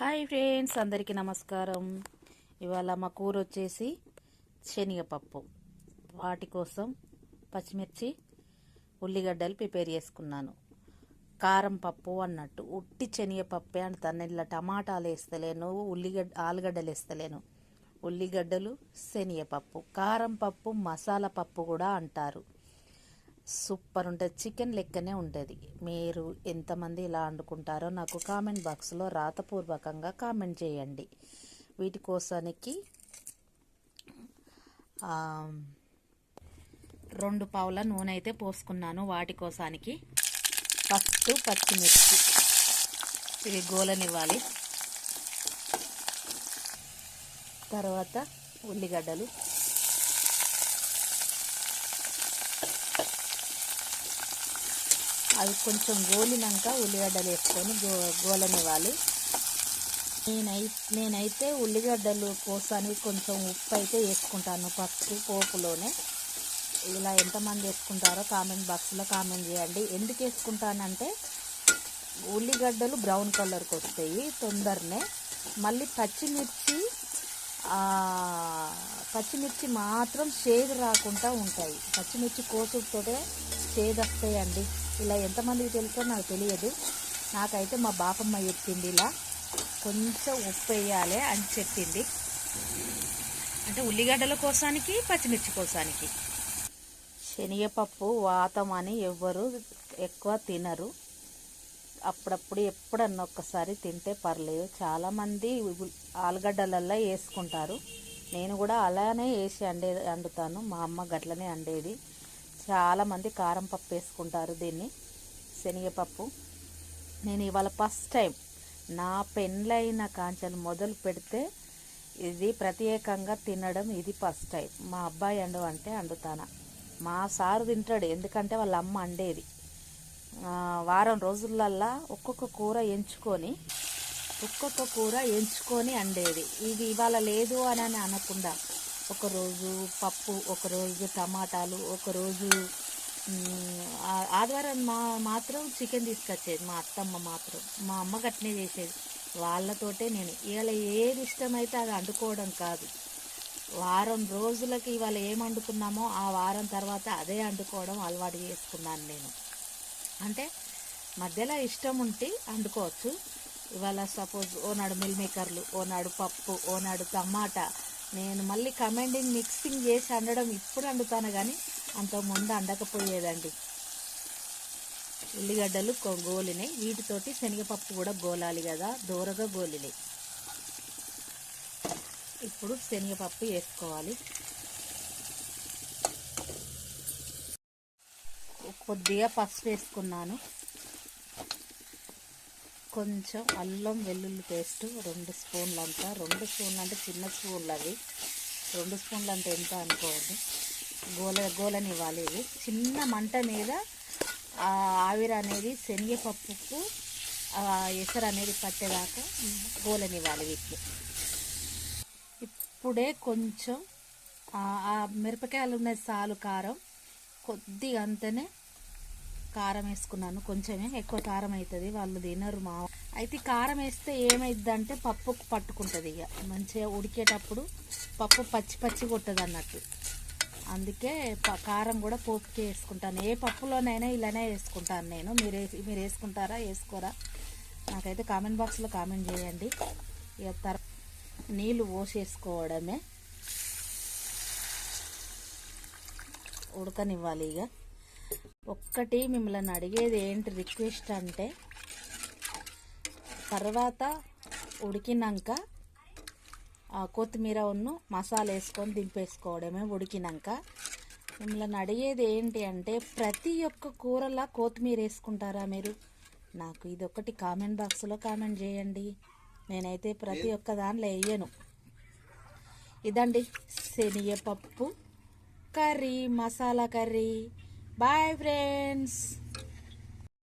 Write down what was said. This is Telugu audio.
హాయ్ ఫ్రెండ్స్ అందరికీ నమస్కారం. ఇవాళ మా కూర వచ్చేసి శనగపప్పు. వాటి కోసం పచ్చిమిర్చి ఉల్లిగడ్డలు ప్రిపేర్ చేసుకున్నాను. కారం పప్పు అన్నట్టు. ఉట్టి శనగపప్పే అంటాను ఇలా టమాటాలు వేస్తలేను ఉల్లిగడ్డ ఆలుగడ్డలు వేస్తలేను. ఉల్లిగడ్డలు శనగపప్పు. కారం పప్పు మసాలా పప్పు కూడా అంటారు. సూపర్ ఉంటుంది చికెన్ లెక్కనే ఉంటుంది. మీరు ఎంతమంది ఇలా వండుకుంటారో నాకు కామెంట్ బాక్స్లో రాతపూర్వకంగా కామెంట్ చేయండి. వీటి కోసానికి రెండు పావుల నూనె అయితే పోసుకున్నాను. వాటి కోసానికి ఫస్ట్ పచ్చిమిర్చి. ఇవి గోలనివ్వాలి. తర్వాత ఉల్లిగడ్డలు. అవి కొంచెం గోలినాక ఉల్లిగడ్డలు వేసుకొని గో గోలనివ్వాలి. నేనై నేనైతే ఉల్లిగడ్డలు కోసానికి కొంచెం ఉప్పు అయితే వేసుకుంటాను ఫస్ట్ పోపులోనే. ఇలా ఎంతమంది వేసుకుంటారో కామెంట్ బాక్స్లో కామెంట్ చేయండి. ఎందుకు వేసుకుంటానంటే ఉల్లిగడ్డలు బ్రౌన్ కలర్కి వస్తాయి తొందరనే. మళ్ళీ పచ్చిమిర్చి పచ్చిమిర్చి మాత్రం షేడ్ రాకుండా ఉంటాయి. పచ్చిమిర్చి కోసుతోటే షేడ్ వస్తాయండి. ఇలా ఎంతమందికి తెలుసో నాకు తెలియదు. నాకైతే మా బాపమ్మ చెప్పింది ఇలా. కొంచెం ఉప్పు వేయాలి అని చెప్పింది. అంటే ఉల్లిగడ్డల కోసానికి పచ్చిమిర్చి కోసానికి. శనగపప్పు వాతం అని ఎవ్వరు ఎక్కువ తినరు. అప్పుడప్పుడు ఎప్పుడన్నా ఒక్కసారి తింటే పర్లేదు. చాలామంది ఆలుగడ్డలల్లో వేసుకుంటారు. నేను కూడా అలానే వేసి అండే వండుతాను మా అమ్మ గట్లనే అండేది. చాలామంది కారం పప్పు వేసుకుంటారు దీన్ని. శనగపప్పు. నేను ఇవాళ ఫస్ట్ టైం నా పెళ్ళైన కాంచెలు మొదలు పెడితే ఇది ప్రత్యేకంగా తినడం ఇది ఫస్ట్ టైం. మా అబ్బాయి అండు అంటే వండుతాను మా సారు తింటాడు ఎందుకంటే వాళ్ళ అమ్మ అండేది. వారం రోజులల్లా ఒక్కొక్క కూర ఎంచుకొని ఒక్కొక్క కూర ఎంచుకొని అండేది. ఇది ఇవాళ లేదు అని అని అనకుండా ఒకరోజు పప్పు ఒకరోజు టమాటాలు ఒకరోజు ఆదివారం మా మాత్రం చికెన్ తీసుకొచ్చేది మా అత్తమ్మ మాత్రం. మా అమ్మ గట్నే చేసేది. వాళ్ళతోటే నేను. ఇవాళ ఏది ఇష్టమైతే అది వండుకోవడం కాదు. వారం రోజులకి ఇవాళ ఏం వండుకున్నామో ఆ వారం తర్వాత అదే వండుకోవడం అలవాటు చేసుకున్నాను నేను. అంటే మధ్యలో ఇష్టం ఉంటే వండుకోవచ్చు ఇవాళ సపోజ్ ఓనాడు మిల్ మేకర్లు ఓనాడు పప్పు ఓనాడు టమాటా నేను మళ్ళీ కమెండింగ్ మిక్సింగ్ చేసి వండడం ఇప్పుడు వండుతాను కానీ అంత ముందు వండకపోయేదండి ఉల్లిగడ్డలు గోలినాయి వీటితోటి శనగపప్పు కూడా గోలాలి కదా దూరగా గోలినాయి ఇప్పుడు శనగపప్పు వేసుకోవాలి. కొద్దిగా పసుపు వేసుకున్నాను. కొంచెం అల్లం వెల్లుల్లి పేస్ట్ రెండు స్పూన్లు అంతా రెండు స్పూన్లు అంటే చిన్న స్పూన్లు అవి. రెండు స్పూన్లు అంటే ఎంత అనుకోవద్దు. గోల గోలనివ్వాలి ఇవి. చిన్న మంట మీద ఆ ఆవిరి అనేది శనగపప్పుకు ఆ ఎసరు అనేది పట్టేదాకా గోలనివ్వాలి వీటికి ఇప్పుడే కొంచెం ఆ మిరపకాయలు ఉన్న సాలు కారం కొద్దిగా అంతనే కారం వేసుకున్నాను. కొంచెమే ఎక్కువ కారం అవుతుంది వాళ్ళు తినరు మా అయితే కారం వేస్తే ఏమైద్దంటే పప్పు పట్టుకుంటుంది ఇక మంచిగా ఉడికేటప్పుడు పప్పు పచ్చి పచ్చి కొట్టదు అన్నట్టు. అందుకే కారం కూడా పోపుకే వేసుకుంటాను. ఏ పప్పులోనైనా ఇలానే వేసుకుంటాను నేను. మీరు వేసి- మీరు వేసుకుంటారా వేసుకోరా? నాకైతే కామెంట్ బాక్స్లో కామెంట్ చేయండి. ఇక తర నీళ్ళు పోసేసుకోవడమే ఉడకనివ్వాలి ఇక ఒక్కటి మిమ్మల్ని అడిగేది ఏంటి రిక్వెస్ట్ అంటే తర్వాత ఉడికినాక ఆ కొత్తిమీర ఉన్ను మసాలా వేసుకొని దింపేసుకోవడమే ఉడికినాక. మిమ్మల్ని అడిగేది ఏంటి అంటే ప్రతి ఒక్క కూరలా కొత్తిమీర వేసుకుంటారా మీరు? నాకు ఇది ఒకటి కామెంట్ బాక్స్లో కామెంట్ చేయండి. నేనైతే ప్రతి ఒక్క దాంట్లో వేయను. ఇదండి శనగపప్పు curry masala curry. Bye friends